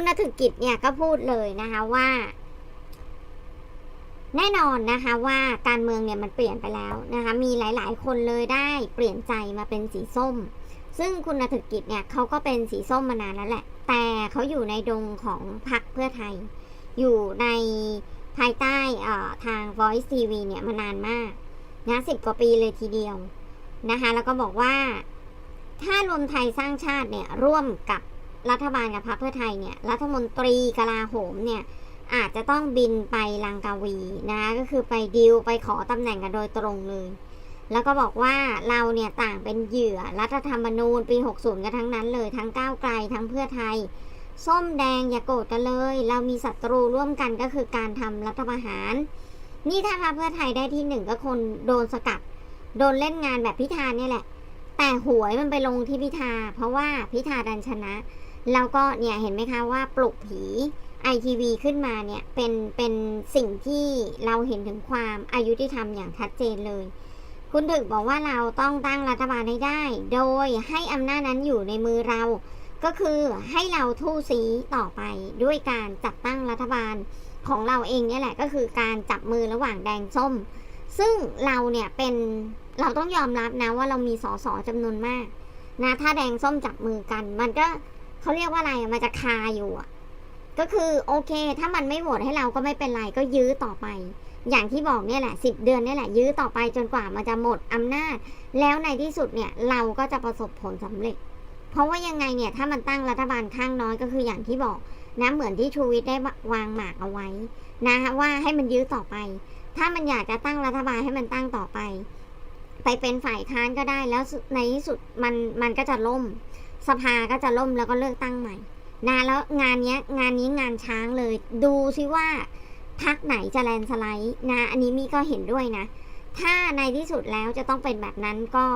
คุณนถึกกิจเนี่ยก็พูดเลยนะคะว่า แน่นอนนะคะว่าการเมืองเนี่ยมันเปลี่ยนไปแล้วนะคะมีหลาย ๆ คนเลยได้เปลี่ยนใจมาเป็นสีส้ม ซึ่งคุณนถึกกิจเนี่ยเขาก็เป็นสีส้มมานานแล้วแหละ แต่เขาอยู่ในดงของพรรคเพื่อไทย อยู่ในภายใต้ทาง Voice TV เนี่ยมานานมากนะสิบกว่าปีเลยทีเดียวนะคะแล้วก็บอกว่าถ้ารวมไทยสร้างชาติเนี่ยร่วมกับ รัฐบาลกับพรรคเพื่อไทยเนี่ยรัฐมนตรีกลาโหมเนี่ยอาจจะต้องบินไปลังกาวีนะก็คือไปดิวไปขอตำแหน่งกันโดยตรงเลย แล้วก็บอกว่าเราเนี่ยต่างเป็นเหยื่อรัฐธรรมนูญปี 60 กันทั้งนั้นเลยทั้งก้าวไกลทั้งเพื่อไทย ส้มแดงอย่าโกรธกันเลย เรามีศัตรูร่วมกันก็คือการทำรัฐประหาร นี่ถ้าพรรคเพื่อไทยได้ที่หนึ่งก็คนโดนสกัด โดนเล่นงานแบบพิธาเนี่ยแหละ แต่หวยมันไปลงที่พิธาเพราะว่าพิธาดันชนะ แล้วก็เนี่ยเห็นไหมคะว่าปลุกผีไอทีวีขึ้นมาเนี่ยเป็นเป็นสิ่งที่เราเห็นถึงความอายุที่ทำอย่างชัดเจนเลย คุณถึกบอกว่าเราต้องตั้งรัฐบาลให้ได้ โดยให้อำนาจนั้นอยู่ในมือเรา ก็คือให้เราทู่ซีต่อไปด้วยการจัดตั้งรัฐบาลของเราเองเนี่ยแหละก็คือการจับมือระหว่างแดงส้ม ซึ่งเราเนี่ยเป็นเราต้องยอมรับนะว่าเรามีสสจำนวนมากนะถ้าแดงส้มจับมือกัน มันก็ เขาเรียกว่าอะไรมันจะคาอยู่อะก็คือโอเค ถ้ามันไม่โหวตให้เราก็ไม่เป็นไรก็ยื้อต่อไป อย่างที่บอกเนี่ยแหละสิบเดือนเนี่ยแหละยื้อต่อไปจนกว่ามันจะหมดอำนาจ แล้วในที่สุดเนี่ยเราก็จะประสบผลสำเร็จ เพราะว่ายังไงเนี่ยถ้ามันตั้งรัฐบาลข้างน้อยก็คืออย่างที่บอกนะเหมือนที่ชูวิทย์ได้วางหมากเอาไว้นะคะว่าให้มันยื้อต่อไป ถ้ามันอยากจะตั้งรัฐบาลให้มันตั้งต่อไป ไปเป็นฝ่ายค้านก็ได้แล้วในที่สุดมันมันก็จะล่ม สภาก็จะล่มแล้วก็เลือกตั้งใหม่นะแล้วงานนี้งานนี้งานช้างเลย ดูซิว่าพักไหนจะแลนสไลด์นะอันนี้มีก็เห็นด้วยนะ ถ้าในที่สุดแล้วจะต้องเป็นแบบนั้นก็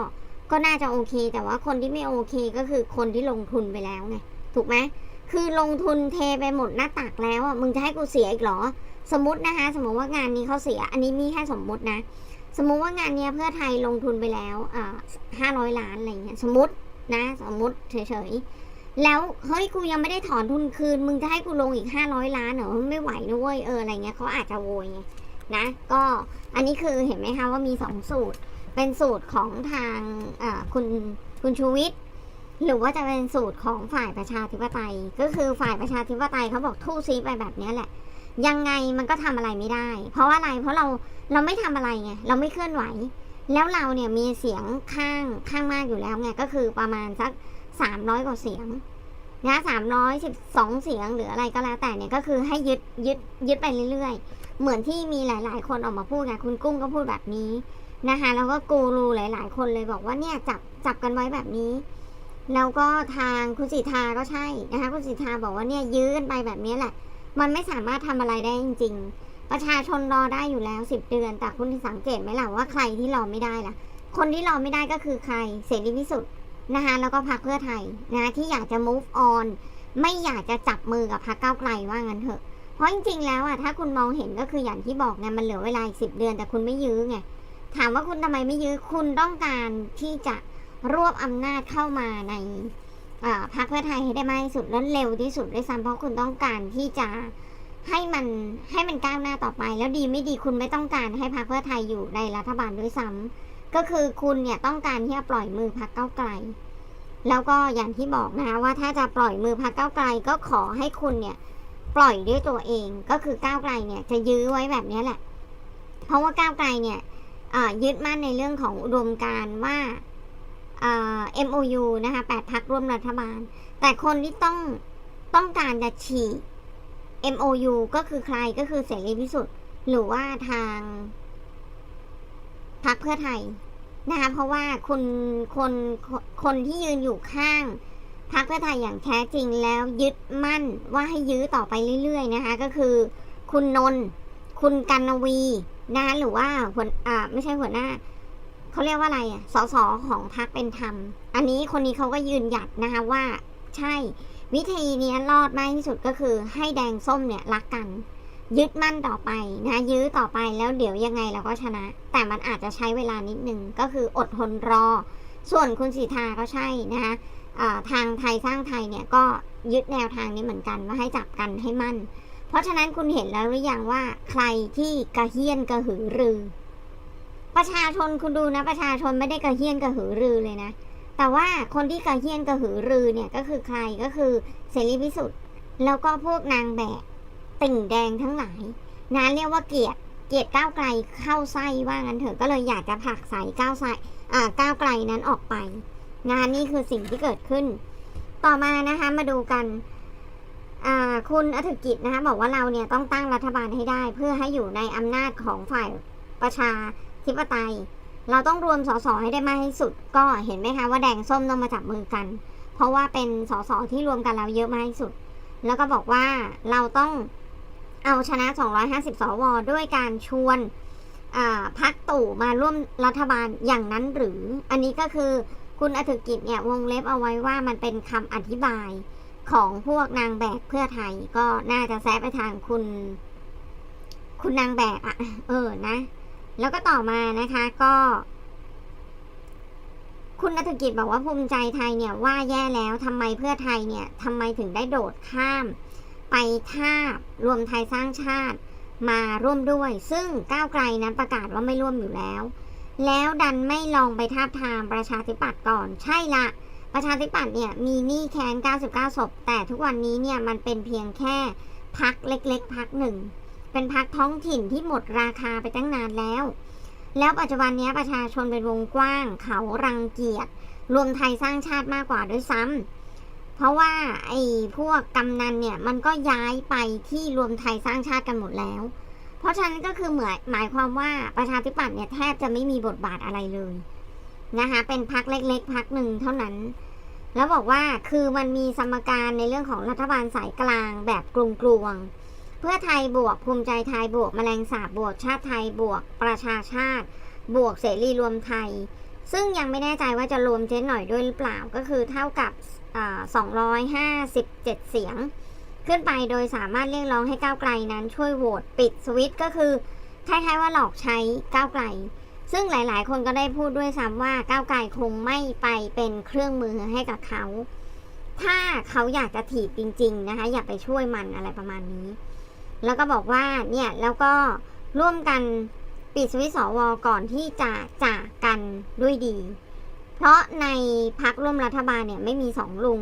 ก็น่าจะโอเค แต่ว่าคนที่ไม่โอเคก็คือคนที่ลงทุนไปแล้วไงถูกไหมคือลงทุนเทไปหมดหน้าตักแล้วอะมึงจะให้กูเสียอีกเหรอ สมมตินะคะ สมมติว่างานนี้เขาเสีย อันนี้มีแค่สมมตินะ สมมุติว่างานนี้เพื่อไทยลงทุนไปแล้วอ่าห้าร้อยล้านอะไรเงี้ยสมมติ นะสมมติเฉยๆ แล้วเฮ้ยกูยังไม่ได้ถอนทุนคืน มึงจะให้กูลงอีกห้าร้อยล้านเหรอไม่ไหวนะเว้ยเอออะไรเงี้ยเขาอาจจะโวยไงนะ ก็อันนี้คือเห็นไหมคะว่ามีสองสูตร เป็นสูตรของทางคุณคุณชูวิทย์หรือว่าจะเป็นสูตรของฝ่ายประชาธิปไตย ก็คือฝ่ายประชาธิปไตยเขาบอกทู่ซีไปแบบนี้แหละ ยังไงมันก็ทำอะไรไม่ได้ เพราะว่าอะไรเพราะเราเราไม่ทำอะไรไงเราไม่เคลื่อนไหว แล้วเราเนี่ยมีเสียงข้างข้างมากอยู่แล้วไงก็คือประมาณสักสามร้อยกว่าเสียงนะสามร้อยสิบสองเสียงหรืออะไรก็แล้วแต่เนี่ยก็คือให้ยึดยึดยึดไปเรื่อยๆ เหมือนที่มีหลาย ๆ คนออกมาพูดไงคุณกุ้งก็พูดแบบนี้นะคะแล้วก็กูรูหลาย ๆ คนเลยบอกว่าเนี่ยจับจับกันไว้แบบนี้ แล้วก็ทางคุณสิทธาก็ใช่นะคะคุณสิทธาบอกว่าเนี่ยยื้อกันไปแบบนี้แหละ มันไม่สามารถทำอะไรได้จริง ๆ ประชาชนรอได้อยู่แล้วสิบเดือน แต่คุณสังเกตไหมล่ะว่าใครที่รอไม่ได้ล่ะ คนที่รอไม่ได้ก็คือใครเสรีพิสุทธิ์นะคะแล้วก็พรรคเพื่อไทยนะที่อยากจะ move on ไม่อยากจะจับมือกับพรรคก้าวไกลว่างั้นเถอะ เพราะจริงๆแล้วอะถ้าคุณมองเห็นก็คืออย่างที่บอกไงมันเหลือเวลาอีกสิบเดือน แต่คุณไม่ยื้อไงถามว่าคุณทำไมไม่ยื้อคุณต้องการที่จะรวบอำนาจเข้ามาในพรรคเพื่อไทยให้ได้มากที่สุดและเร็วที่สุดด้วยซ้ำเพราะคุณต้องการที่จะ ให้มันให้มันก้าวหน้าต่อไป แล้วดีไม่ดีคุณไม่ต้องการให้พรรคเพื่อไทยอยู่ในรัฐบาลด้วยซ้ำก็คือคุณเนี่ยต้องการที่จะปล่อยมือพรรคก้าไกล แล้วก็อย่างที่บอกนะคะว่าถ้าจะปล่อยมือพรรคก้าไกล ก็ขอให้คุณเนี่ยปล่อยด้วยตัวเอง ก็คือก้าวไกลเนี่ยจะยื้อไว้แบบนี้แหละ เพราะว่าก้าวไกลเนี่ยยึดมั่นในเรื่องของอุดมการว่าอ่า MOU นะคะแปดพักร่วมรัฐบาล แต่คนที่ต้องต้องการจะฉีก MOU ก็คือใครก็คือเสรีพิสุทธิ์หรือว่าทางพรรคเพื่อไทยนะคะเพราะว่าคนคนคนคนที่ยืนอยู่ข้างพรรคเพื่อไทยอย่างแท้จริงแล้วยึดมั่นว่าให้ยื้อต่อไปเรื่อยๆนะคะก็คือคุณนนท์คุณกันนวีนะะหรือว่าหัวอ่าไม่ใช่หัวหน้าเขาเรียกว่าอะไรอะสสของพรรคเป็นธรรม อันนี้คนนี้เขาก็ยืนหยัดนะคะว่า ใช่ วิธีนี้รอดมากที่สุดก็คือให้แดงส้มเนี่ยรักกัน ยึดมั่นต่อไปนะยื้อต่อไปแล้วเดี๋ยวยังไงเราก็ชนะ แต่มันอาจจะใช้เวลานิดนึงก็คืออดทนรอ ส่วนคุณสีทาก็ใช่นะคะทางไทยสร้างไทยเนี่ยก็ยึดแนวทางนี้เหมือนกันว่าให้จับกันให้มั่น เพราะฉะนั้นคุณเห็นแล้วหรือยังว่าใครที่กระเฮี้ยนกระหือรือ ประชาชนคุณดูนะ ประชาชนไม่ได้กระเฮี้ยนกระหือรือเลยนะ แต่ว่าคนที่กระเฮียนกระหือรือเนี่ยก็คือใครก็คือเสรีพิสุทธิ์แล้วก็พวกนางแบกติ่งแดงทั้งหลายนะเรียกว่าเกียดเกียดก้าวไกลเข้าไส้ว่างั้นเถอะก็เลยอยากจะผลักใส่ก้าวไส้อ่าก้าวไกลนั้นออกไป งานนี้คือสิ่งที่เกิดขึ้น ต่อมานะคะมาดูกันคุณอธิกิจนะคะบอกว่าเราเนี่ยต้องตั้งรัฐบาลให้ได้ เพื่อให้อยู่ในอำนาจของฝ่ายประชาธิปไตย เราต้องรวมสสให้ได้มากที่สุด ก็เห็นไหมคะว่าแดงส้มต้องมาจับมือกัน เพราะว่าเป็นสสที่รวมกันเราเยอะมากที่สุด แล้วก็บอกว่าเราต้องเอาชนะ 250 สว ด้วยการชวนพักตู่มาร่วมรัฐบาลอย่างนั้นหรือ อันนี้ก็คือคุณอธิกิจเนี่ยวงเล็บเอาไว้ว่ามันเป็นคำอธิบายของพวกนางแบกเพื่อไทยก็น่าจะแซะไปทางคุณ คุณนางแบกอะเออนะ แล้วก็ต่อมานะคะก็ คุณนัฐกิจบอกว่าภูมิใจไทยเนี่ยว่าแย่แล้วทำไมเพื่อไทยเนี่ยทำไมถึงได้โดดข้าม ไปทารวมไทยสร้างชาติมาร่วมด้วย ซึ่งก้าวไกลนั้นประกาศว่าไม่ร่วมอยู่แล้ว แล้วดันไม่ลองไปทาบทามประชาธิปัตย์ก่อนใช่ละประชาธิปัตย์เนี่ยมีหนี้แค้น 99 ศพ แต่ทุกวันนี้เนี่ยมันเป็นเพียงแค่พักเล็กๆ พักหนึ่ง เป็นพักท้องถิ่นที่หมดราคาไปตั้งนานแล้ว แล้วปัจจุบันนี้ประชาชนเป็นวงกว้าง เขารังเกียจรวมไทยสร้างชาติมากกว่าด้วยซ้ำเพราะว่าไอ้พวกกำนันเนี่ยมันก็ย้ายไปที่รวมไทยสร้างชาติกันหมดแล้ว เพราะฉะนั้นก็คือเหมือนหมายความว่าประชาธิปัตย์เนี่ยแทบจะไม่มีบทบาทอะไรเลยนะคะเป็นพักเล็กๆพักหนึ่งเท่านั้น แล้วบอกว่าคือมันมีสมการในเรื่องของรัฐบาลสายกลางแบบกลวงๆ เพื่อไทยบวกภูมิใจไทยบวกแมลงสาบบวกชาติไทยบวกประชาชาติ บวกเสรีรวมไทย ซึ่งยังไม่แน่ใจว่าจะรวมเจ๊หน่อยด้วยหรือเปล่าก็คือเท่ากับ257 เสียง ขึ้นไปโดยสามารถเรียกร้องให้ก้าวไกลนั้นช่วยโหวตปิดสวิตช์ก็คือคล้ายๆว่าหลอกใช้ก้าวไกล ซึ่งหลายๆ คนก็ได้พูดด้วยซ้ำว่าก้าวไกลคงไม่ไปเป็นเครื่องมือให้กับเขา ถ้าเขาอยากจะถีบจริง ๆ นะคะ อย่าไปช่วยมันอะไรประมาณนี้ แล้วก็บอกว่าเนี่ยแล้วก็ร่วมกันปิดสวิตช์สวก่อนที่จะจากกันด้วยดี เพราะในพักร่วมรัฐบาลเนี่ยไม่มีสองลุง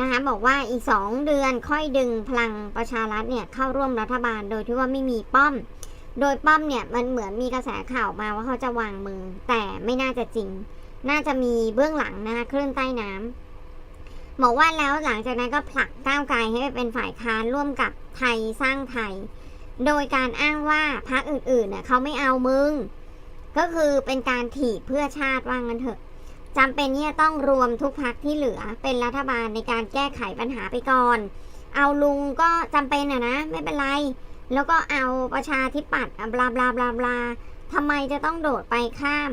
นะคะบอกว่าอีกสองเดือนค่อยดึงพลังประชารัฐเนี่ยเข้าร่วมรัฐบาลโดยที่ว่าไม่มีป้อม โดยป้อมเนี่ยมันเหมือนมีกระแสข่าวมาว่าเขาจะวางมือ แต่ไม่น่าจะจริง น่าจะมีเบื้องหลังนะคะคลื่นใต้น้ำ บอกว่าแล้วหลังจากนั้นก็ผลักก้าวไกลให้ไปเป็นฝ่ายค้านร่วมกับไทยสร้างไทย โดยการอ้างว่าพรรคอื่นๆเนี่ยเขาไม่เอามึง ก็คือเป็นการถีบเพื่อชาติว่างั้นเถอะจำเป็นที่จะต้องรวมทุกพักที่เหลือเป็นรัฐบาลในการแก้ไขปัญหาไปก่อน เอาลุงก็จำเป็นอะนะ ไม่เป็นไร แล้วก็เอาประชาธิปัตย์บลาบลาบลาบลาทำไมจะต้องโดดไปข้าม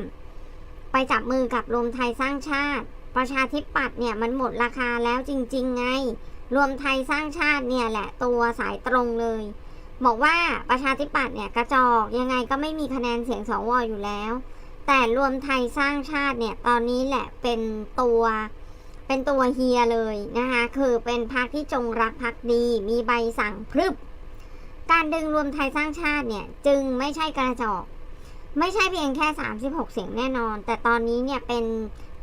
ไปจับมือกับรวมไทยสร้างชาติ ประชาธิปัตย์เนี่ยมันหมดราคาแล้วจริง ๆ ไง รวมไทยสร้างชาติเนี่ยแหละตัวสายตรงเลย บอกว่าประชาธิปัตย์เนี่ยกระจอกยังไงก็ไม่มีคะแนนเสียงสวอยู่แล้ว แต่รวมไทยสร้างชาติเนี่ยตอนนี้แหละเป็นตัวเป็นตัวเฮียเลยนะคะคือเป็นพรรคที่จงรักภักดีมีใบสั่งพรึบ การดึงรวมไทยสร้างชาติเนี่ยจึงไม่ใช่กระจอก ไม่ใช่เพียงแค่ 36 เสียงแน่นอน แต่ตอนนี้เนี่ยเป็น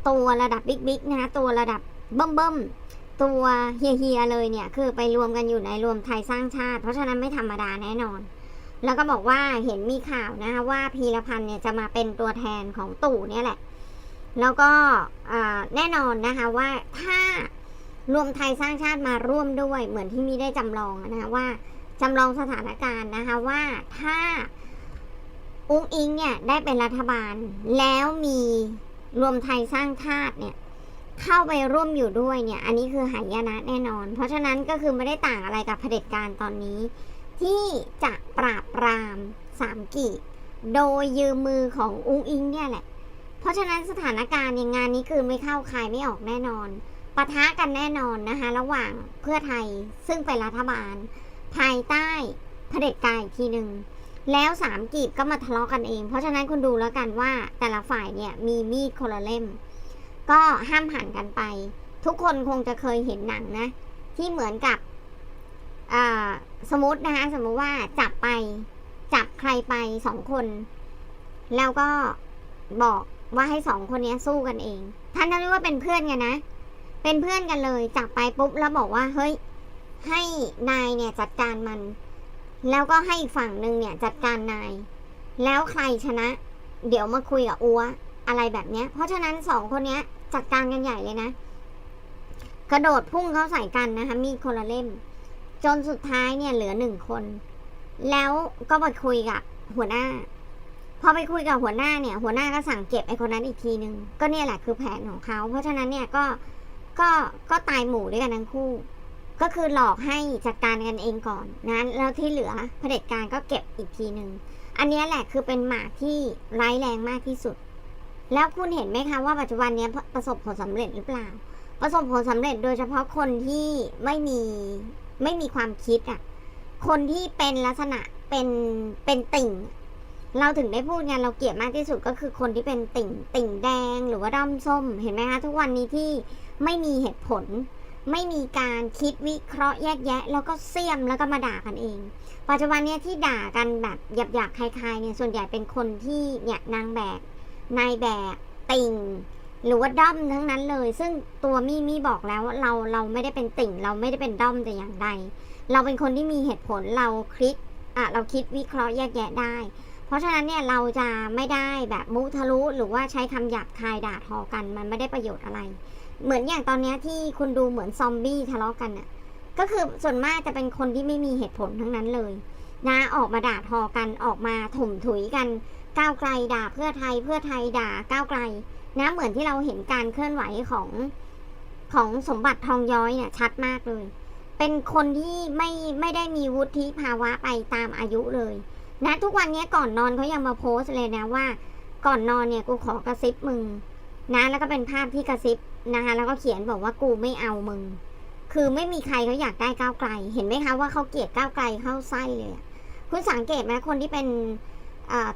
ตัวระดับบิ๊กๆนะคะตัวระดับเบิ่มๆตัวเฮียๆเลยเนี่ยคือไปรวมกันอยู่ในรวมไทยสร้างชาติ เพราะฉะนั้นไม่ธรรมดาแน่นอน แล้วก็บอกว่าเห็นมีข่าวนะคะว่าพีรพันธ์เนี่ยจะมาเป็นตัวแทนของตู่เนี่ยแหละ แล้วก็แน่นอนนะคะว่าถ้ารวมไทยสร้างชาติมาร่วมด้วยเหมือนที่มีได้จำลองนะคะว่าจำลองสถานการณ์นะคะว่าถ้าอุ้งอิงเนี่ยได้เป็นรัฐบาลแล้วมี รวมไทยสร้างชาติเนี่ยเข้าไปร่วมอยู่ด้วยเนี่ย อันนี้คือหายนะแน่นอน เพราะฉะนั้นก็คือไม่ได้ต่างอะไรกับเผด็จการตอนนี้ ที่จะปราบปรามสามกีโดยยืมมือของอุ้งอิงเนี่ยแหละ เพราะฉะนั้นสถานการณ์ในงานนี้คือไม่เข้าใครไม่ออกแน่นอนปะทะกันแน่นอนนะคะ ระหว่างเพื่อไทยซึ่งเป็นรัฐบาล ภายใต้เผด็จการอีกทีหนึ่ง แล้วสามกีบก็มาทะเลาะกันเอง เพราะฉะนั้นคุณดูแล้วกันว่าแต่ละฝ่ายเนี่ยมีมีดคนละเล่ม ก็ห้ามหันกันไป ทุกคนคงจะเคยเห็นหนังนะ ที่เหมือนกับสมมตินะคะสมมติว่าจับไปจับใครไปสองคน แล้วก็บอกว่าให้สองคนนี้สู้กันเองท่านจะเรียกว่าเป็นเพื่อนกันนะ เป็นเพื่อนกันเลยจับไปปุ๊บแล้วบอกว่าเฮ้ยให้นายเนี่ยจัดการมัน แล้วก็ให้อีกฝั่งหนึ่งเนี่ยจัดการนาย แล้วใครชนะ เดี๋ยวมาคุยกับอัวอะไรแบบเนี้ย เพราะฉะนั้นสองคนเนี้ยจัดการกันใหญ่เลยนะ กระโดดพุ่งเข้าใส่กันนะคะ มีคนละเล่ม จนสุดท้ายเนี่ยเหลือหนึ่งคน แล้วก็ไปคุยกับหัวหน้า พอไปคุยกับหัวหน้าเนี่ย หัวหน้าก็สั่งเก็บไอ้คนนั้นอีกทีนึง ก็เนี่ยแหละคือแผนของเขา เพราะฉะนั้นเนี่ยก็ก็ก็ตายหมู่ด้วยกันทั้งคู่ ก็คือหลอกให้จัดการกันเองก่อนนะแล้วที่เหลือเผด็จการก็เก็บอีกทีหนึ่งอันนี้แหละคือเป็นหมากที่ร้ายแรงมากที่สุด แล้วคุณเห็นไหมคะว่าปัจจุบันนี้ประสบผลสำเร็จหรือเปล่า ประสบผลสำเร็จโดยเฉพาะคนที่ไม่มีไม่มีความคิดอะคนที่เป็นลักษณะเป็นเป็นติ่ง เราถึงได้พูดไงเราเกลียดมากที่สุดก็คือคนที่เป็นติ่ง ติ่งแดงหรือว่าด้อมส้ม เห็นไหมคะทุกวันนี้ที่ไม่มีเหตุผล ไม่มีการคิดวิเคราะห์แยกแยะ แล้วก็เสี่ยมแล้วก็มาด่ากันเอง ปัจจุบันเนี้ยที่ด่ากันแบบหยาบๆคลายๆเนี่ยส่วนใหญ่เป็นคนที่เนี่ยนางแบกนายแบกติ่งหรือว่าด้อมทั้งนั้นเลย ซึ่งตัวมี่มี่บอกแล้วว่าเราเราไม่ได้เป็นติ่ง เราไม่ได้เป็นด้อมแต่อย่างใด เราเป็นคนที่มีเหตุผลเราคิดอะเราคิดวิเคราะห์แยกแยะได้ เพราะฉะนั้นเนี่ยเราจะไม่ได้แบบมุทะลุหรือว่าใช้คำหยาบคายด่าทอกัน มันไม่ได้ประโยชน์อะไร เหมือนอย่างตอนนี้ที่คุณดูเหมือนซอมบี้ทะเลาะกันน่ะก็คือส่วนมากจะเป็นคนที่ไม่มีเหตุผลทั้งนั้นเลยนะออกมาด่าทอกันออกมาถมถุยกันก้าวไกลด่าเพื่อไทยเพื่อไทยด่าก้าวไกลนะเหมือนที่เราเห็นการเคลื่อนไหวของของสมบัติทองย้อยเนี่ยชัดมากเลย เป็นคนที่ไม่ไม่ได้มีวุฒิภาวะไปตามอายุเลย นะทุกวันนี้ก่อนนอนเขายังมาโพสต์เลยนะว่า ก่อนนอนเนี่ยกูขอกระซิบมึงนะแล้วก็เป็นภาพที่กระซิบ นะคะแล้วก็เขียนบอกว่ากูไม่เอามึง คือไม่มีใครเขาอยากได้ก้าวไกล เห็นไหมคะว่าเขาเกลียดก้าวไกลเข้าไส้เลยคุณสังเกตไหมคนที่เป็น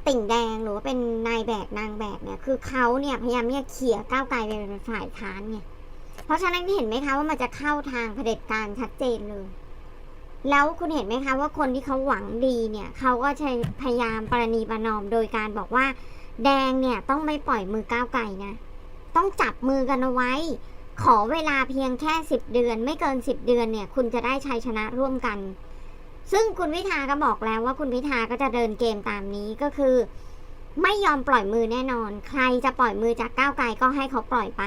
ติ่งแดงหรือว่าเป็นนายแบกนางแบกเนี่ยคือเขาเนี่ยพยายามเนี่ยเขี่ยก้าวไกลไปเป็นฝ่ายค้านไงเพราะฉะนั้นเห็นไหมคะว่ามันจะเข้าทางเผด็จการชัดเจนเลย แล้วคุณเห็นไหมคะว่าคนที่เขาหวังดีเนี่ยเขาก็ใช้พยายามประนีประนอมโดยการบอกว่า แดงเนี่ยต้องไม่ปล่อยมือก้าวไกลนะ ต้องจับมือกันเอาไว้ ขอเวลาเพียงแค่สิบเดือน ไม่เกินสิบเดือนเนี่ย คุณจะได้ชัยชนะร่วมกัน ซึ่งคุณพิธาก็บอกแล้วว่าคุณพิธาก็จะเดินเกมตามนี้ก็คือ ไม่ยอมปล่อยมือแน่นอน ใครจะปล่อยมือจากก้าวไกลก็ให้เขาปล่อยไป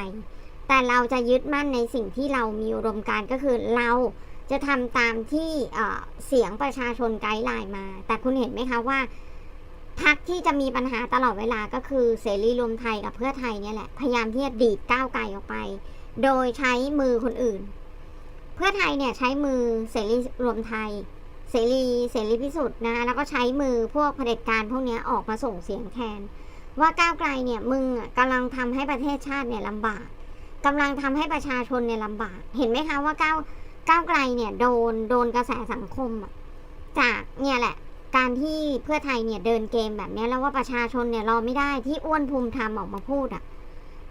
แต่เราจะยึดมั่นในสิ่งที่เรามีอุดมการก็คือเราจะทำตามที่เเสียงประชาชนไกด์ไลน์มา แต่คุณเห็นไหมคะว่า พักที่จะมีปัญหาตลอดเวลาก็คือเสรีรวมไทยกับเพื่อไทยเนี่ยแหละ พยายามที่จะดีดก้าวไกลออกไป โดยใช้มือคนอื่น เพื่อไทยเนี่ยใช้มือเสรีรวมไทย เสรีเสรีพิสุทธิ์นะแล้วก็ใช้มือพวกเผด็จการพวกนี้ออกมาส่งเสียงแทน ว่าก้าวไกลเนี่ยมึงอะกำลังทำให้ประเทศชาติเนี่ยลำบากกำลังทำให้ประชาชนเนี่ยลำบาก เห็นไหมคะว่าก้าวก้าวไกลเนี่ยโดนโดนกระแสสังคมจากเนี่ยแหละ การที่เพื่อไทยเนี่ยเดินเกมแบบนี้แล้วว่าประชาชนเนี่ยรอไม่ได้ที่อ้วนภูมิธรรมออกมาพูดอะ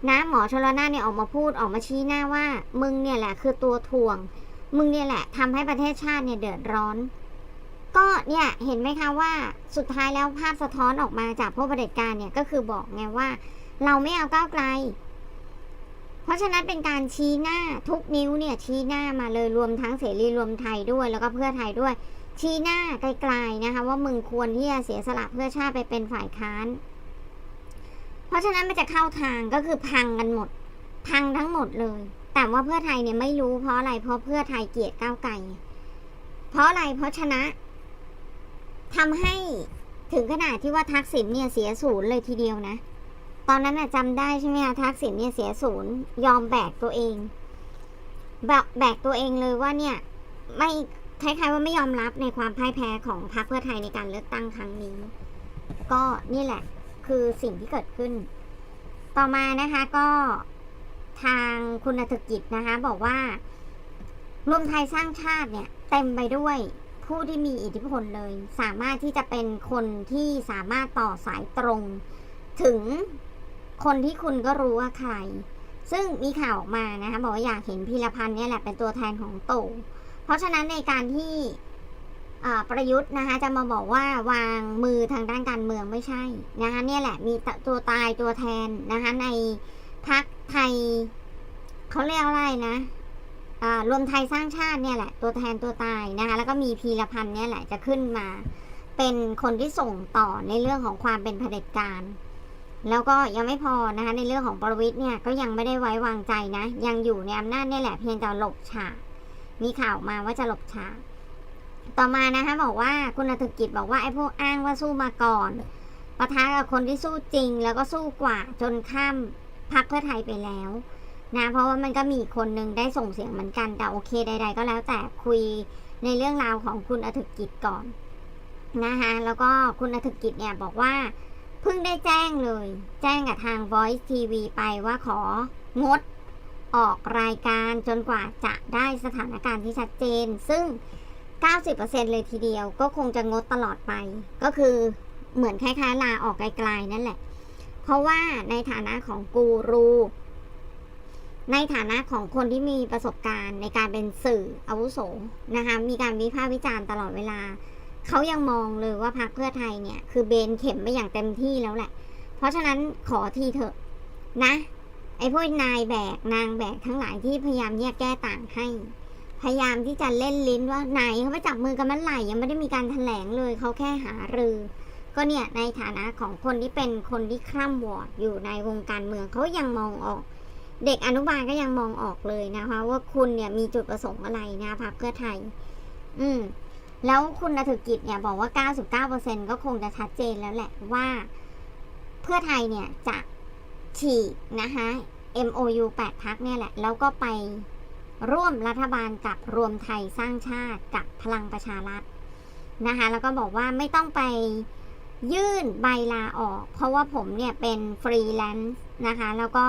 นะหมอชลนาเนี่ยออกมาพูดออกมาชี้หน้าว่า มึงเนี่ยแหละคือตัวถ่วง มึงเนี่ยแหละทำให้ประเทศชาติเนี่ยเดือดร้อน ก็เนี่ยเห็นไหมคะว่าสุดท้ายแล้วภาพสะท้อนออกมาจากพวกประเด็จการเนี่ยก็คือบอกไงว่า เราไม่เอาก้าวไกล เพราะฉะนั้นเป็นการชี้หน้าทุกนิ้วเนี่ยชี้หน้ามาเลยรวมทั้งเสรีรวมไทยด้วยแล้วก็เพื่อไทยด้วย ชี้หน้าไกลๆนะคะ ว่ามึงควรที่จะเสียสละเพื่อชาติไปเป็นฝ่ายค้าน เพราะฉะนั้นมันจะเข้าทางก็คือพังกันหมด พังทั้งหมดเลย แต่ว่าเพื่อไทยเนี่ยไม่รู้เพราะอะไรเพราะเพื่อไทยเกลียดก้าวไกลเพราะอะไรเพราะชนะทำให้ถึงขนาดที่ว่าทักษิณเนี่ยเสียศูนย์เลยทีเดียวนะ ตอนนั้นน่ะจำได้ใช่ไหมคะทักษิณเนี่ยเสียศูนย์ยอมแบกตัวเองแบกแบกตัวเองเลยว่าเนี่ยไม่ คล้ายๆว่าไม่ยอมรับในความพ่ายแพ้ของพรรคเพื่อไทยในการเลือกตั้งครั้งนี้ ก็นี่แหละคือสิ่งที่เกิดขึ้น ต่อมานะคะก็ทางคุณนัฐกิจนะคะบอกว่ารวมไทยสร้างชาติเนี่ยเต็มไปด้วยผู้ที่มีอิทธิพลเลย สามารถที่จะเป็นคนที่สามารถต่อสายตรง ถึงคนที่คุณก็รู้ว่าใคร ซึ่งมีข่าวออกมานะคะบอกว่าอยากเห็นพีรพันธ์เนี่ยแหละเป็นตัวแทนของโต เพราะฉะนั้นในการที่ประยุทธ์นะคะจะมาบอกว่าวางมือทางด้านการเมืองไม่ใช่นะคะเนี่ยแหละมีตัวตายตัวแทนนะคะในพักไทยเขาเรียกอะไรนะรวมไทยสร้างชาติเนี่ยแหละ ตัวแทนตัวตายนะคะแล้วก็มีพีรพันธ์เนี่ยแหละจะขึ้นมา เป็นคนที่ส่งต่อในเรื่องของความเป็นเผด็จการ แล้วก็ยังไม่พอนะคะในเรื่องของประวิทย์เนี่ยก็ยังไม่ได้ไว้วางใจนะ ยังอยู่ในอำนาจเนี่ยแหละเพียงแต่หลบฉาก มีข่าวมาว่าจะหลบฉากต่อมานะคะบอกว่าคุณอธิกิจบอกว่าไอ้พวกอ้างว่าสู้มาก่อนปะทะกับคนที่สู้จริง แล้วก็สู้กว่าจนข้ามพักเพื่อไทยไปแล้วนะเพราะว่ามันก็มีคนหนึ่งได้ส่งเสียงเหมือนกันแต่โอเคใด ๆ ก็แล้วแต่คุยในเรื่องราวของคุณอธิกิจก่อนนะคะแล้วก็คุณอธิกิจเนี่ยบอกว่าเพิ่งได้แจ้งเลย แจ้งกับทาง Voice TV ไปว่าของด ออกรายการจนกว่าจะได้สถานการณ์ที่ชัดเจน ซึ่ง 90%เลยทีเดียวก็คงจะงดตลอดไป ก็คือเหมือนคล้ายๆลาออกไกลๆนั่นแหละ เพราะว่าในฐานะของกูรู ในฐานะของคนที่มีประสบการณ์ในการเป็นสื่ออาวุโสนะคะมีการวิพากษ์วิจารณ์ตลอดเวลา เขายังมองเลยว่าพรรคเพื่อไทยเนี่ย คือเบนเข็มไปอย่างเต็มที่แล้วแหละ เพราะฉะนั้นขอทีเถอะนะ ไอ้พวกนายแบกนางแบกทั้งหลายที่พยายามที่จะแก้ต่างให้ พยายามที่จะเล่นลิ้นว่าไหนเขาไปจับมือกันมื่อไหร่ยังไม่ได้มีการแถลงเลยเขาแค่หารือ ก็เนี่ยในฐานะของคนที่เป็นคนที่คร่ำวอดอยู่ในวงการเมืองเขายังมองออก เด็กอนุบาลก็ยังมองออกเลยนะคะ ว่าคุณเนี่ยมีจุดประสงค์อะไรนะพรรคเพื่อไทย อืมแล้วคุณนถึกิจเนี่ยบอกว่า 99%ก็คงจะชัดเจนแล้วแหละว่า เพื่อไทยเนี่ยจะ ฉีกนะคะ MOU 8พักเนี่ยแหละ แล้วก็ไปร่วมรัฐบาลกับรวมไทยสร้างชาติกับพลังประชารัฐนะคะแล้วก็บอกว่าไม่ต้องไปยื่นใบลาออก เพราะว่าผมเนี่ยเป็นฟรีแลนซ์นะคะ แล้วก็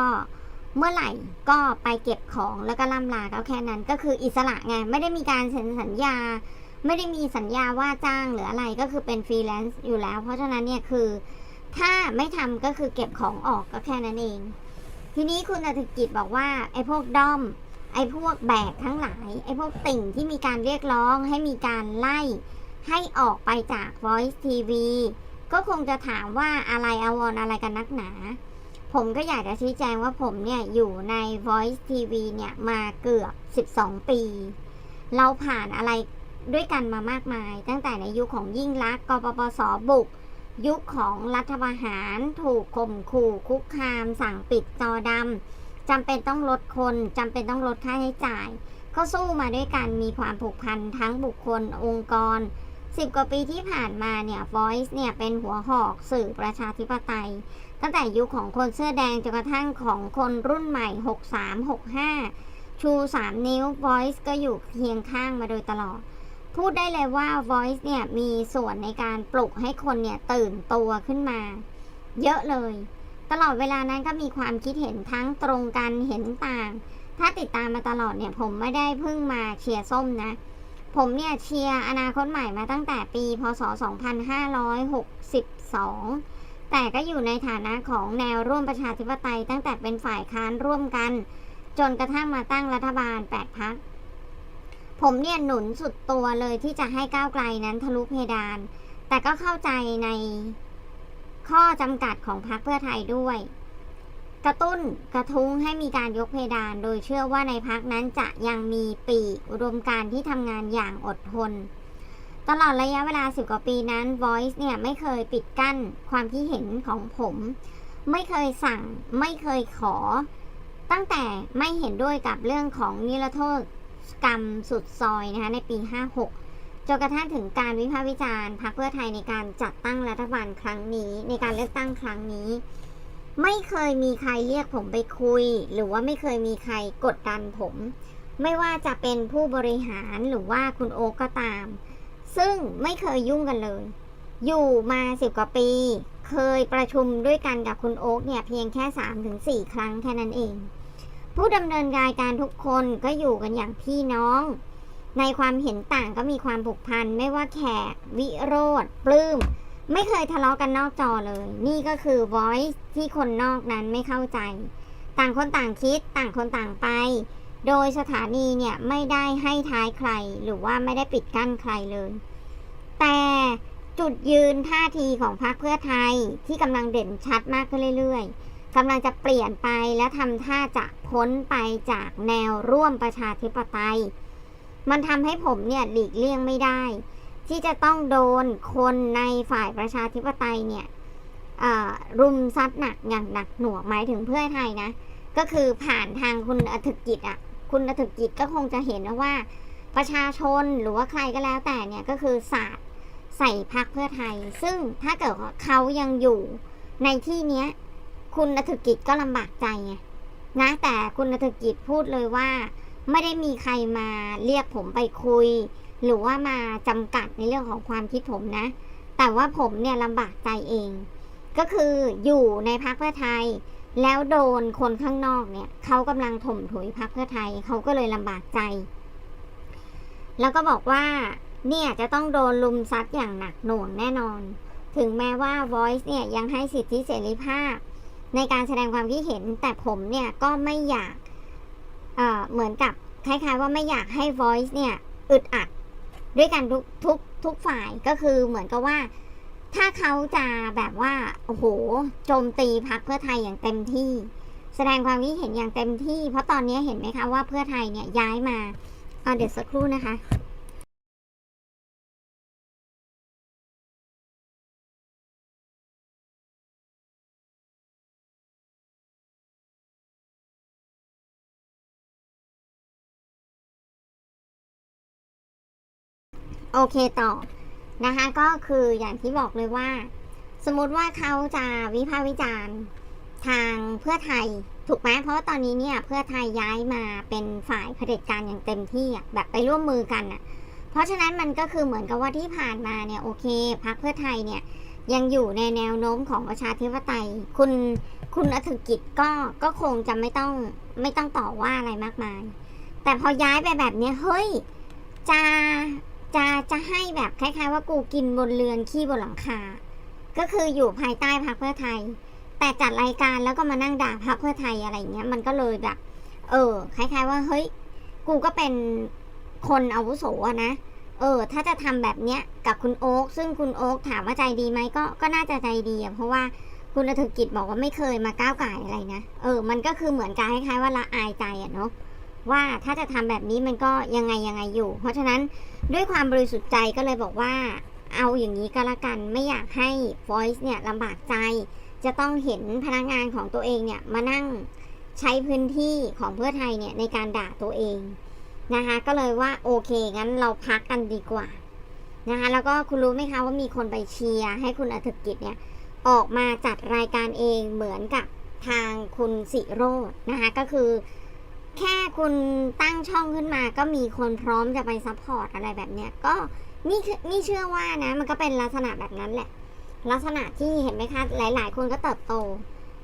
เมื่อไหร่ก็ไปเก็บของแล้วก็ล่ำลาก็แค่นั้นก็คืออิสระไงไม่ได้มีการเซ็นสัญญา ไม่ได้มีสัญญาว่าจ้างหรืออะไรก็คือเป็นฟรีแลนซ์อยู่แล้ว เพราะฉะนั้นเนี่ยคือ ถ้าไม่ทำก็คือเก็บของออกก็แค่นั้นเอง ทีนี้คุณอธิกิจบอกว่าไอ้พวกด้อม ไอ้พวกแบกทั้งหลาย ไอ้พวกติ่งที่มีการเรียกร้องให้มีการไล่ ให้ออกไปจาก Voice TV ก็คงจะถามว่าอะไรอาวรณ์อะไรกันนักหนา ผมก็อยากจะชี้แจงว่าผมเนี่ย อยู่ใน Voice TV เนี่ย มาเกือบ 12 ปี เราผ่านอะไรด้วยกันมามากมาย ตั้งแต่ในยุคของยิ่งลักษณ์กปปสบุก ยุคของรัฐประหารถูกข่มขู่คุกคามสั่งปิดจอดำจำเป็นต้องลดคนจำเป็นต้องลดค่าใช้จ่าย ก็สู้มาด้วยกันมีความผูกพันทั้งบุคคลองค์กรสิบกว่าปีที่ผ่านมาเนี่ย Voice เนี่ยเป็นหัวหอกสื่อประชาธิปไตย ตั้งแต่ยุคของคนเสื้อแดงจนกระทั่งของคนรุ่นใหม่ 63 65 ชู 3 นิ้ว Voice ก็อยู่เคียงข้างมาโดยตลอด พูดได้เลยว่า Voice เนี่ยมีส่วนในการปลุกให้คนเนี่ยตื่นตัวขึ้นมา เยอะเลย ตลอดเวลานั้นก็มีความคิดเห็นทั้งตรงกันเห็นต่าง ถ้าติดตามมาตลอดเนี่ยผมไม่ได้เพิ่งมาเชียร์ส้มนะ ผมเนี่ยเชียร์อนาคตใหม่มาตั้งแต่ปี พศ 2562 แต่ก็อยู่ในฐานะของแนวร่วมประชาธิปไตยตั้งแต่เป็นฝ่ายค้านร่วมกัน จนกระทั่งมาตั้งรัฐบาล 8พัก ผมเนี่ยหนุนสุดตัวเลยที่จะให้ก้าวไกลนั้นทะลุเพดาน แต่ก็เข้าใจในข้อจำกัดของพรรคเพื่อไทยด้วย กระตุ้นกระทุ้งให้มีการยกเพดาน โดยเชื่อว่าในพักนั้นจะยังมีปีกอุดมการที่ทำงานอย่างอดทน ตลอดระยะเวลาสิบกว่าปีนั้น Voice เนี่ยไม่เคยปิดกั้นความคิดเห็นของผม ไม่เคยสั่งไม่เคยขอ ตั้งแต่ไม่เห็นด้วยกับเรื่องของนิรโทษ กรรมสุดซอยนะคะในปี 56 จนกระทั่งถึงการวิพากษ์วิจารณ์พรรคเพื่อไทยในการจัดตั้งรัฐบาลครั้งนี้ ในการเลือกตั้งครั้งนี้ ไม่เคยมีใครเรียกผมไปคุย หรือว่าไม่เคยมีใครกดดันผม ไม่ว่าจะเป็นผู้บริหารหรือว่าคุณโอ๊กก็ตาม ซึ่งไม่เคยยุ่งกันเลย อยู่มาสิบกว่าปี เคยประชุมด้วยกันกับคุณโอ๊กเนี่ยเพียงแค่ 3-4ถึงครั้งแค่นั้นเอง ผู้ดำเนินรายการทุกคนก็อยู่กันอย่างพี่น้อง ในความเห็นต่างก็มีความผูกพันไม่ว่าแขก วิโรธปลื้ม ไม่เคยทะเลาะกันนอกจอเลย นี่ก็คือ voice ที่คนนอกนั้นไม่เข้าใจ ต่างคนต่างคิดต่างคนต่างไป โดยสถานีเนี่ยไม่ได้ให้ท้ายใคร หรือว่าไม่ได้ปิดกั้นใครเลย แต่จุดยืนท่าทีของพรรคเพื่อไทยที่กำลังเด่นชัดมากขึ้นเรื่อยๆ กำลังจะเปลี่ยนไปและทำท่าจะพ้นไปจากแนวร่วมประชาธิปไตย มันทำให้ผมเนี่ยหลีกเลี่ยงไม่ได้ ที่จะต้องโดนคนในฝ่ายประชาธิปไตยเนี่ยรุมซัดหนักอย่างหนักหน่วงหมายถึงเพื่อไทยนะ ก็คือผ่านทางคุณอถึกกิจอะ คุณอถึกกิจก็คงจะเห็นว่าประชาชนหรือว่าใครก็แล้วแต่เนี่ยก็คือศาสตร์ใส่พักเพื่อไทย ซึ่งถ้าเกิดเขายังอยู่ในที่เนี้ย คุณอถึกกิจก็ลำบากใจไงนะแต่คุณอถึกกิจพูดเลยว่า ไม่ได้มีใครมาเรียกผมไปคุย หรือว่ามาจำกัดในเรื่องของความคิดผมนะ แต่ว่าผมเนี่ยลำบากใจเอง ก็คืออยู่ในพักเพื่อไทย แล้วโดนคนข้างนอกเนี่ยเขากำลังถมถุยพักเพื่อไทยเขาก็เลยลำบากใจ แล้วก็บอกว่าเนี่ยจะต้องโดนลุมซัดอย่างหนักหน่วงแน่นอน ถึงแม้ว่า Voice เนี่ยยังให้สิทธิเสรีภาพ ในการแสดงความคิดเห็น แต่ผมเนี่ยก็ไม่อยากเเหมือนกับคล้ายๆ ว่าไม่อยากให้ Voice เนี่ยอึดอัดด้วยกันทุกทุกทุกฝ่ายก็คือเหมือนกับว่า ถ้าเขาจะแบบว่าโอ้โหโจมตีพักเพื่อไทยอย่างเต็มที่ แสดงความคิดเห็นอย่างเต็มที่ เพราะตอนนี้เห็นไหมคะว่าเพื่อไทยเนี่ยย้ายมาเอาเดี๋ยวสักครู่นะคะ โอเคต่อนะคะก็คืออย่างที่บอกเลยว่า สมมติว่าเขาจะวิพากษ์วิจารณ์ทางเพื่อไทยถูกไหมเพราะว่าตอนนี้เนี่ยเพื่อไทยย้ายมาเป็นฝ่ายเผด็จการอย่างเต็มที่อะแบบไปร่วมมือกันอะ เพราะฉะนั้นมันก็คือเหมือนกับว่าที่ผ่านมาเนี่ยโอเคพรรคเพื่อไทยเนี่ยยังอยู่ในแนวโน้มของประชาธิปไตย คุณคุณอถึกกิจก็ก็คงจะไม่ต้องไม่ต้องต่อว่าอะไรมากมาย แต่พอย้ายไปแบบเนี้ยเฮ้ยจะ จะจะให้แบบคล้าย ๆ ว่ากูกินบนเรือนขี้บนหลังคา ก็คืออยู่ภายใต้พรรคเพื่อไทย แต่จัดรายการแล้วก็มานั่งด่าพรรคเพื่อไทยอะไรเงี้ยมันก็เลยแบบ เออ คล้าย ๆ ว่าเฮ้ยกูก็เป็นคนอาวุโสนะ เออ ถ้าจะทำแบบเนี้ยกับคุณโอ๊กซึ่งคุณโอ๊กถามว่าใจดีไหมก็ก็น่าจะใจดีอะเพราะว่าคุณอถึกกิจบอกว่าไม่เคยมาก้าวไก่อะไรนะ เออ มันก็คือเหมือนกับคล้ายๆว่าละอายใจอะเนาะ ว่าถ้าจะทำแบบนี้มันก็ยังไงยังไงอยู่ เพราะฉะนั้นด้วยความบริสุทธิ์ใจก็เลยบอกว่า เอาอย่างนี้ก็แล้วกันไม่อยากให้ Voice เนี่ยลำบากใจ จะต้องเห็นพนักงานของตัวเองเนี่ยมานั่งใช้พื้นที่ของเพื่อไทยเนี่ยในการด่าตัวเองนะคะก็เลยว่าโอเคงั้นเราพักกันดีกว่านะคะแล้วก็คุณรู้ไหมคะว่ามีคนไปเชียร์ให้คุณอถึกกิจเนี่ยออกมาจัดรายการเองเหมือนกับทางคุณสิโรจน์นะคะก็คือ แค่คุณตั้งช่องขึ้นมาก็มีคนพร้อมจะไปซัพพอร์ตอะไรแบบเนี้ยก็นี่คือนี่เชื่อว่านะ มันก็เป็นลักษณะแบบนั้นแหละ ลักษณะที่เห็นไหมคะ หลาย ๆ คนก็เติบโต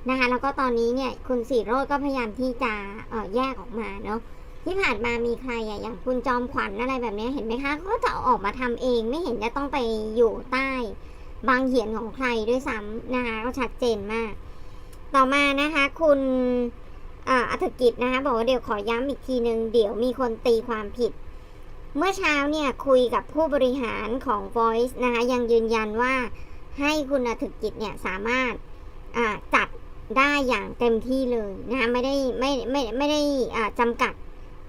นะคะ แล้วก็ตอนนี้เนี่ยคุณสีโรดก็พยายามที่จะเออแยกออกมาเนาะที่ผ่านมามีใครอย่างคุณจอมขวัญอะไรแบบเนี้ยเห็นไหมคะก็จะออกมาทำเองไม่เห็นจะต้องไปอยู่ใต้ บางเหียนของใครด้วยซ้ำนะคะก็ชัดเจนมาก ต่อมานะคะ คุณ อ่าอธิกิจนะคะบอกว่าเดี๋ยวขอย้ำอีกทีหนึ่งเดี๋ยวมีคนตีความผิด เมื่อเช้าเนี่ยคุยกับผู้บริหารของ Voice นะคะยังยืนยันว่าให้คุณอธิกิจเนี่ยสามารถจัดได้อย่างเต็มที่เลยนะคะไม่ได้ไม่ไม่ไม่ได้จำกัด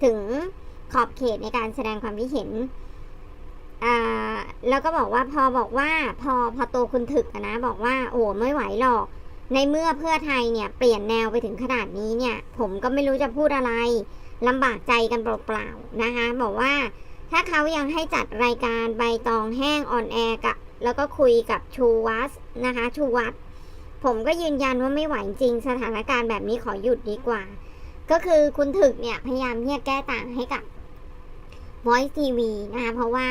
ถึงขอบเขตในการแสดงความคิดเห็นแล้วก็บอกว่าพอบอกว่าพอพอโตคุณถึกนะบอกว่าโอ้ไม่ไหวหรอก ในเมื่อเพื่อไทยเนี่ย เปลี่ยนแนวไปถึงขนาดนี้เนี่ย ผมก็ไม่รู้จะพูดอะไรลำบากใจกันเปล่าๆนะคะ บอกว่าถ้าเขายังให้จัดรายการใบตองแห้งออนแอร์กับ แล้วก็คุยกับชูวัสนะคะ ชูวัตผมก็ยืนยันว่าไม่ไหวจริง สถานการณ์แบบนี้ขอหยุดดีกว่า ก็คือคุณถึกเนี่ย พยายามที่จะแก้ต่างให้กับ Voice TV นะคะเพราะว่า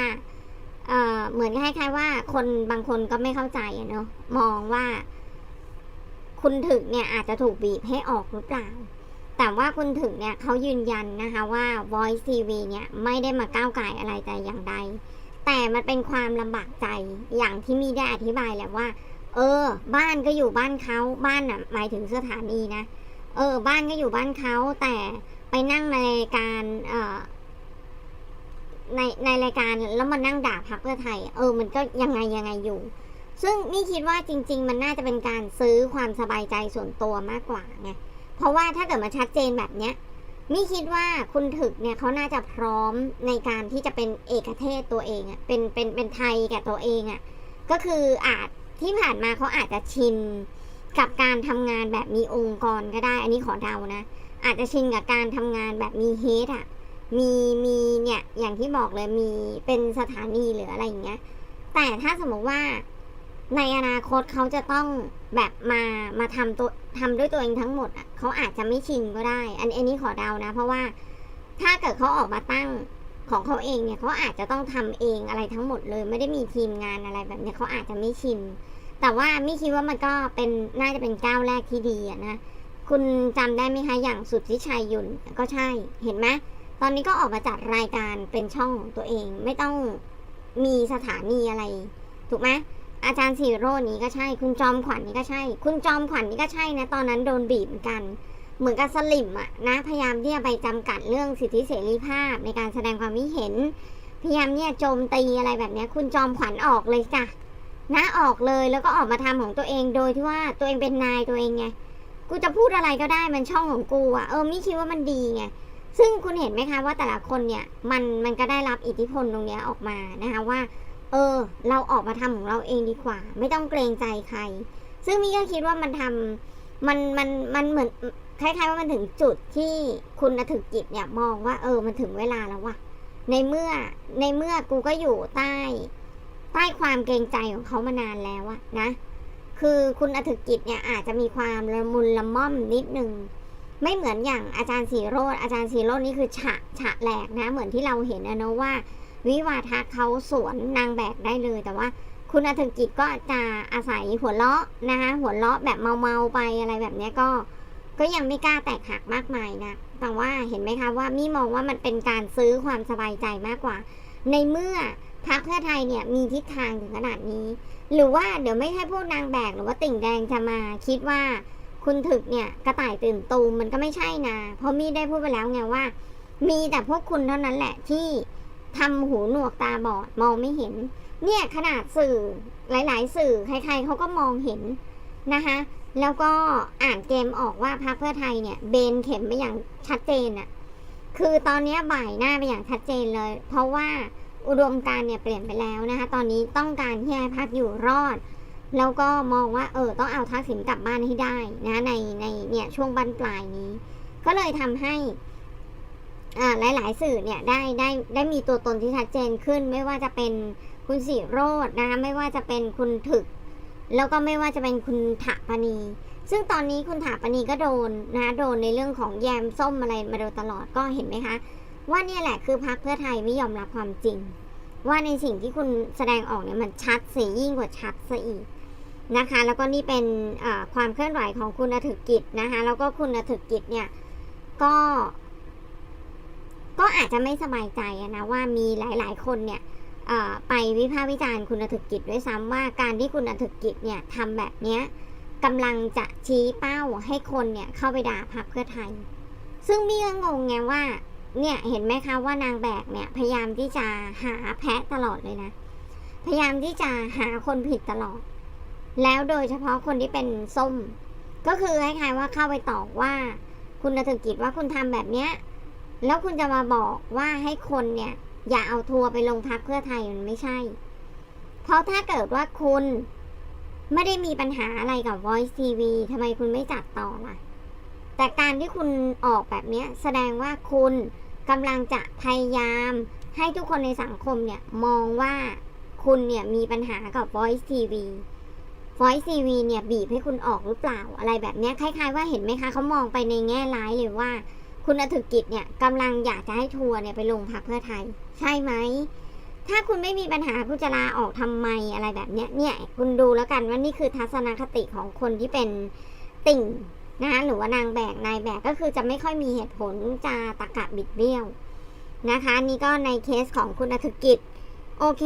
เออเหมือนคล้ายๆว่าคนบางคนก็ไม่เข้าใจเนาะมองว่า คุณถึกเนี่ยอาจจะถูกบีบให้ออกหรือเปล่า แต่ว่าคุณถึกเนี่ยเขายืนยันนะคะว่า Voice TV เนี่ยไม่ได้มาก้าวไก่อะไรแต่อย่างใด แต่มันเป็นความลำบากใจอย่างที่มีได้อธิบายแหละว่า เออ บ้านก็อยู่บ้านเขาบ้านน่ะหมายถึงสถานีนะ เออ บ้านก็อยู่บ้านเขาแต่ไปนั่งในรายการเอ่อในในรายการแล้วมานั่งด่าพรรคเพื่อไทย เออ มันก็ยังไงยังไงอยู่ ซึ่งนี่คิดว่าจริง ๆ มันน่าจะเป็นการซื้อความสบายใจส่วนตัวมากกว่าไง เพราะว่าถ้าเกิดมาชัดเจนแบบเนี้ยนี่คิดว่าคุณถึกเนี่ยเขาน่าจะพร้อมในการที่จะเป็นเอกเทศตัวเองอะเป็นเป็นเป็นไทยแก่ตัวเองอะก็คืออาจที่ผ่านมาเขาอาจจะชินกับการทำงานแบบมีองค์กรก็ได้ อันนี้ขอเดานะ อาจจะชินกับการทำงานแบบมีเฮดอะมีมีเนี่ยอย่างที่บอกเลยมีเป็นสถานีหรืออะไรอย่างเงี้ยแต่ถ้าสมมติว่า ในอนาคตเขาจะต้องแบบมามาทำตัวทำด้วยตัวเองทั้งหมดอะเขาอาจจะไม่ชินก็ได้ อันอันนี้ขอเดานะ เพราะว่าถ้าเกิดเขาออกมาตั้งของเขาเองเนี่ยเขาอาจจะต้องทำเองอะไรทั้งหมดเลย ไม่ได้มีทีมงานอะไรแบบเนี้ยเขาอาจจะไม่ชิน แต่ว่าไม่คิดว่ามันก็เป็นน่าจะเป็นก้าวแรกที่ดีอะนะคุณจำได้ไหมคะอย่างสุดที่ชัยยุนก็ใช่เห็นไหมตอนนี้ก็ออกมาจัดรายการเป็นช่องของตัวเอง ไม่ต้องมีสถานีอะไร ถูกไหม อาจารย์สีโรนี้ก็ใช่ คุณจอมขวัญนี่ก็ใช่ คุณจอมขวัญนี่ก็ใช่นะ ตอนนั้นโดนบีบเหมือนกัน เหมือนกับสลิมอะนะ พยายามที่จะไปจำกัดเรื่องสิทธิเสรีภาพในการแสดงความคิดเห็น พยายามเนี่ยโจมตีอะไรแบบนี้คุณจอมขวัญออกเลยจ้ะนะออกเลยแล้วก็ออกมาทำของตัวเองโดยที่ว่าตัวเองเป็นนายตัวเองไง กูจะพูดอะไรก็ได้มันช่องของกูอะเออม่คิดว่ามันดีไง ซึ่งคุณเห็นไหมคะว่าแต่ละคนเนี่ยมันมันก็ได้รับอิทธิพลตรงนี้ออกมานะคะว่า เออ เราออกมาทำของเราเองดีกว่า ไม่ต้องเกรงใจใคร ซึ่งมี่ก็คิดว่ามันทำมันมันมันเหมือนคล้ายๆว่ามันถึงจุดที่คุณถึกกิจเนี่ยมองว่า เออ มันถึงเวลาแล้วว่ะในเมื่อในเมื่อกูก็อยู่ใต้ ใต้ความเกรงใจของเขามานานแล้วอะนะ คือคุณอถึกกิจเนี่ยอาจจะมีความละมุนละม่อมนิดนึงไม่เหมือนอย่างอาจารย์สีโรดอาจารย์สีโรดนี่คือฉะฉะแหลกนะ เหมือนที่เราเห็นนะเนอะว่า วิวาทะเขาสวนนางแบกได้เลยแต่ว่าคุณอถึกกิจก็จะอาศัยหัวเราะนะคะหัวเราะแบบเมาๆไปอะไรแบบนี้ก็ ก็ยังไม่กล้าแตกหักมากมายนะแต่ว่าเห็นไหมคะว่ามี่มองว่ามันเป็นการซื้อความสบายใจมากกว่า ในเมื่อพรรคเพื่อไทยเนี่ยมีทิศทางถึงขนาดนี้ หรือว่าเดี๋ยวไม่ให้พวกนางแบกหรือว่าติ่งแดงจะมาคิดว่าคุณถึกเนี่ยกระต่ายตื่นตูมมันก็ไม่ใช่นะเพราะมี่ได้พูดไปแล้วไงว่า มีแต่พวกคุณเท่านั้นแหละที่ ทำหูหนวกตาบอดมองไม่เห็น เนี่ยขนาดสื่อหลาย ๆ สื่อใคร ๆเขาก็มองเห็นนะคะแล้วก็อ่านเกมออกว่าพรรคเพื่อไทยเนี่ยเบนเข็มไปอย่างชัดเจนอะคือตอนนี้บ่ายหน้าไปอย่างชัดเจนเลย เพราะว่าอุดมการเนี่ยเปลี่ยนไปแล้วนะคะ ตอนนี้ต้องการที่ให้พรรคอยู่รอด แล้วก็มองว่าเออต้องเอาทักษิณกลับบ้านให้ได้นะในในเนี่ยช่วงบั้นปลายนี้ ก็เลยทำให้ หลาย ๆ สื่อเนี่ยได้ได้ได้มีตัวตนที่ชัดเจนขึ้น ไม่ว่าจะเป็นคุณสิโรจนะคะไม่ว่าจะเป็นคุณถึก แล้วก็ไม่ว่าจะเป็นคุณถาปณี ซึ่งตอนนี้คุณถาปณีก็โดนนะโดนในเรื่องของแยมส้มอะไรมาโดยตลอดก็เห็นไหมคะ ว่าเนี่ยแหละคือพรรคเพื่อไทยไม่ยอมรับความจริง ว่าในสิ่งที่คุณแสดงออกเนี่ยมันชัดเสียยิ่งกว่าชัดซะอีกนะคะ แล้วก็นี่เป็นความเคลื่อนไหวของคุณอถึกกิจนะคะแล้วก็คุณอถึกกิจเนี่ยก็ ก็อาจจะไม่สบายใจนะว่ามีหลาย ๆ คนเนี่ยไปวิพากษ์วิจารณ์คุณอถึกกิจด้วยซ้ำว่าการที่คุณอถึกกิจเนี่ยทำแบบเนี้ยกำลังจะชี้เป้าให้คนเนี่ยเข้าไปด่าพรรคเพื่อไทย ซึ่งมี่ก็งงไงว่าเนี่ยเห็นไหมคะว่านางแบกเนี่ยพยายามที่จะหาแพะตลอดเลยนะ พยายามที่จะหาคนผิดตลอด แล้วโดยเฉพาะคนที่เป็นส้ม ก็คือคล้ายๆว่าเข้าไปตอกว่า คุณถึกิจว่าคุณทำแบบเนี้ย แล้วคุณจะมาบอกว่าให้คนเนี่ย อย่าเอาทัวร์ไปลงพักเพื่อไทยมันไม่ใช่ เพราะถ้าเกิดว่าคุณไม่ได้มีปัญหาอะไรกับ Voice TV ทำไมคุณไม่จัดต่อล่ะ แต่การที่คุณออกแบบนี้แสดงว่าคุณกำลังจะพยายามให้ทุกคนในสังคมเนี่ย มองว่าคุณเนี่ยมีปัญหากับ Voice TV Voice TV เนี่ยบีบให้คุณออกหรือเปล่าอะไรแบบนี้คล้าย ๆ ว่าเห็นไหมคะเขามองไปในแง่ร้ายเลยว่า คุณอถึกกิจเนี่ยกำลังอยากจะให้ทัวร์เนี่ยไปลงพักเพื่อไทย ใช่ไหม ถ้าคุณไม่มีปัญหาคุณจะลาออกทำไมอะไรแบบเนี้ยเนี่ยคุณดูแล้วกันว่านี่คือทัศนคติของคนที่เป็นติ่งนะคะหรือว่านางแบกนายแบกก็คือจะไม่ค่อยมีเหตุผลจะตะกะบิดเบี้ยวนะคะนี่ก็ในเคสของคุณอถึกกิจโอเค